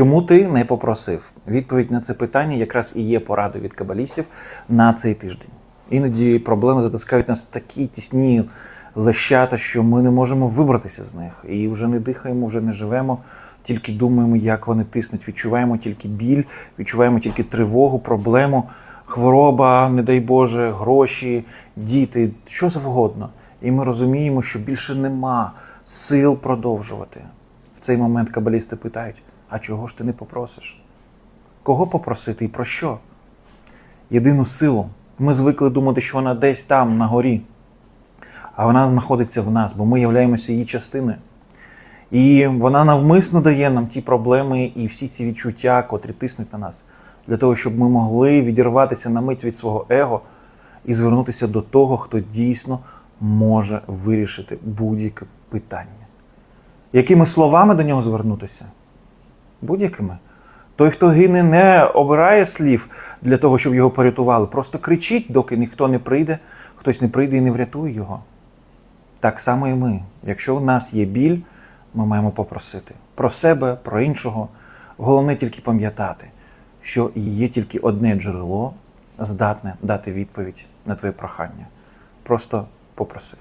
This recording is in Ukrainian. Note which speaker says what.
Speaker 1: Чому ти не попросив? Відповідь на це питання якраз і є порадою від кабалістів на цей тиждень. Іноді проблеми затискають нас в такі тісні лещата, що ми не можемо вибратися з них. І вже не дихаємо, вже не живемо, тільки думаємо, як вони тиснуть. Відчуваємо тільки біль, відчуваємо тільки тривогу, проблему, хвороба, не дай Боже, гроші, діти, що завгодно. І ми розуміємо, що більше нема сил продовжувати. В цей момент кабалісти питають: а чого ж ти не попросиш? Кого попросити і про що? Єдину силу. Ми звикли думати, що вона десь там, на горі, а вона знаходиться в нас, бо ми являємося її частиною. І вона навмисно дає нам ті проблеми і всі ці відчуття, котрі тиснуть на нас, для того, щоб ми могли відірватися на мить від свого его і звернутися до того, хто дійсно може вирішити будь-яке питання. Якими словами до нього звернутися? Будь-якими. Той, хто гине, не обирає слів для того, щоб його порятували. Просто кричить, доки ніхто не прийде, хтось не прийде і не врятує його. Так само і ми. Якщо у нас є біль, ми маємо попросити про себе, про іншого. Головне тільки пам'ятати, що є тільки одне джерело, здатне дати відповідь на твоє прохання. Просто попроси.